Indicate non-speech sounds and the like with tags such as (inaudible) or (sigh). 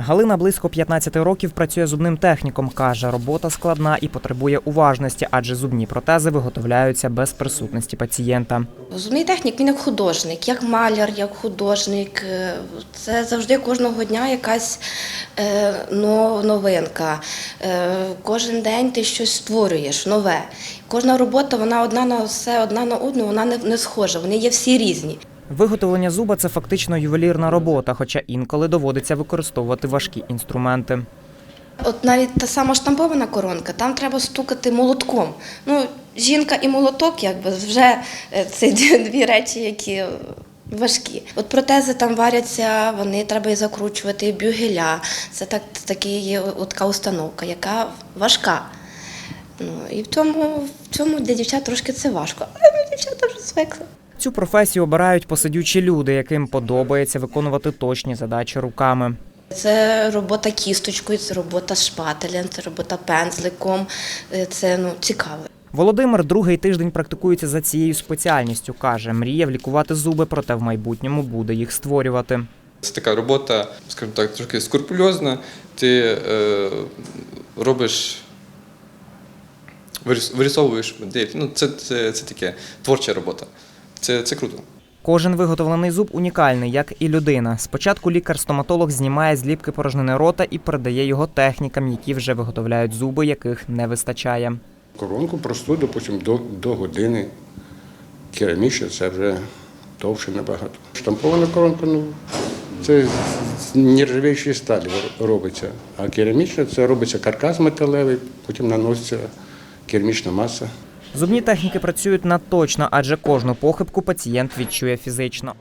Галина близько 15 років працює зубним техніком. каже, робота складна і потребує уважності, адже зубні протези виготовляються без присутності пацієнта. Зубний технік він як художник, як маляр, як художник. Е, Це завжди кожного дня якась е, новинка. Е, Кожен день ти щось створюєш нове. Кожна робота, вона одна на все, одна на одну, вона не, не схожа. Вони є всі різні. Виготовлення зуба це фактично ювелірна робота, хоча інколи доводиться використовувати важкі інструменти. От навіть та сама штампована коронка, там треба стукати молотком. Ну, жінка і молоток, якби вже е, це (laughs) дві речі, які важкі. От протези там варяться, вони треба і закручувати, і бюгеля. Це так, такі є така установка, яка важка. Ну, і в цьому, в цьому для дівчат трошки це важко. Але ми дівчата вже звикли. Цю професію обирають посидючі люди, яким подобається виконувати точні задачі руками. Це робота кісточкою, це робота шпателем, це робота пензликом. Е, Це ну, цікаво. Володимир другий тиждень практикується за цією спеціальністю. каже, мріяв лікувати зуби, проте в майбутньому буде їх створювати. Це така робота, скажімо так, трохи скрупульозна. Ти е, робиш, виріс- вирисовуєш модель. Ну, це, це, це таке творча робота. Це, це круто. Кожен виготовлений зуб унікальний, як і людина. Спочатку лікар-стоматолог знімає зліпки порожнини рота і передає його технікам, які вже виготовляють зуби, яких не вистачає. Коронку просту, допустим, до, до години. Керамічна це вже довше набагато. Штампована коронка, ну, це з нержавіючої сталі робиться. А керамічна це робиться каркас металевий, потім наноситься керамічна маса. Зубні техніки працюють надточно, адже кожну похибку пацієнт відчує фізично.